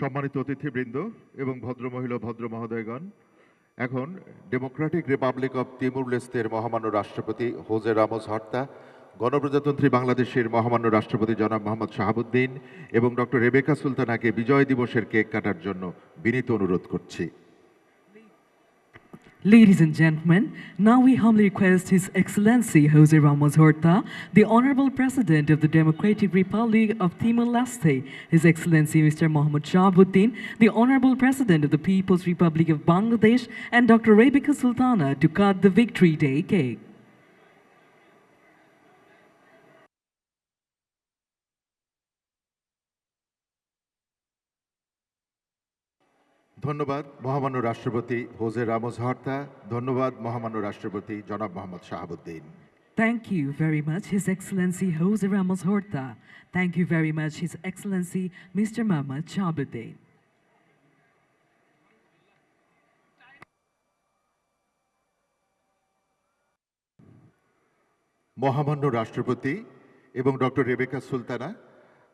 সম্মানিত অতিথিবৃন্দ এবং ভদ্রমহিলা ভদ্র মহোদয়গণ এখন ডেমোক্রেটিক রিপাবলিক অব তিমুর লেস্তের মহামান্য রাষ্ট্রপতি হোজে রামোস হর্তা, গণপ্রজাতন্ত্রী বাংলাদেশের মহামান্য রাষ্ট্রপতি জনাব মোহাম্মদ শাহাবুদ্দিন এবং ডক্টর রেবেকা সুলতানাকে বিজয় দিবসের কেক কাটার জন্য বিনীত অনুরোধ করছি। Ladies and gentlemen, now we humbly request His Excellency Jose Ramos Horta, the Honorable President of the Democratic Republic of Timor-Leste, His Excellency Mr. Mohammad Shahabuddin, the Honorable President of the People's Republic of Bangladesh, and Dr. Rebecca Sultana to cut the Victory Day cake. ধন্যবাদ মহামান্য রাষ্ট্রপতি Jose Ramos হর্তা ধন্যবাদ মহামান্য রাষ্ট্রপতি জনাব Mohammad Shahabuddin Thank you very much, His Excellency Jose Ramos Horta. Thank you very much, His Excellency Mr. Mohammad Shahabuddin. মহামান্য রাষ্ট্রপতি এবং ডক্টর রেবেকা সুলতানা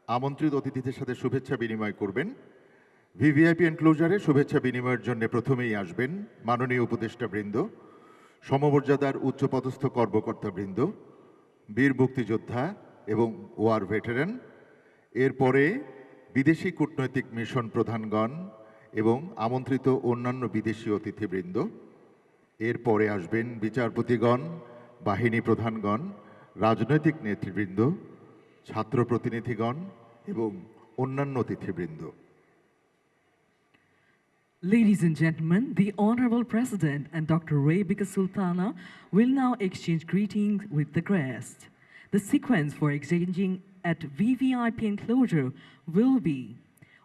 আমন্ত্রিত অতিথিদের সাথে শুভেচ্ছা বিনিময় করবেন ভিভিআইপি এনক্লোজারে শুভেচ্ছা বিনিময়ের জন্য প্রথমেই আসবেন মাননীয় উপদেষ্টা বৃন্দ, সমমর্যাদার উচ্চপদস্থ কর্মকর্তাবৃন্দ বীর মুক্তিযোদ্ধা এবং ওয়ার ভেটেরান, এরপরে বিদেশি কূটনৈতিক মিশন প্রধানগণ এবং আমন্ত্রিত অন্যান্য বিদেশি অতিথিবৃন্দ, এরপরে আসবেন বিচারপতিগণ, বাহিনী প্রধানগণ, রাজনৈতিক নেতৃবৃন্দ, ছাত্র প্রতিনিধিগণ এবং অন্যান্য অতিথিবৃন্দ। Ladies and gentlemen, the Honorable President and Dr. Rebecca Sultana will now exchange greetings with the guest. The sequence for exchanging at VVIP enclosure will be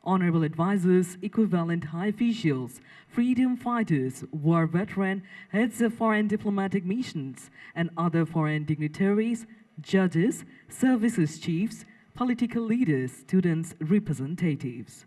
Honorable advisors, equivalent high officials, freedom fighters, war veteran, heads of foreign diplomatic missions, and other foreign dignitaries, judges, services chiefs, political leaders, students, representatives.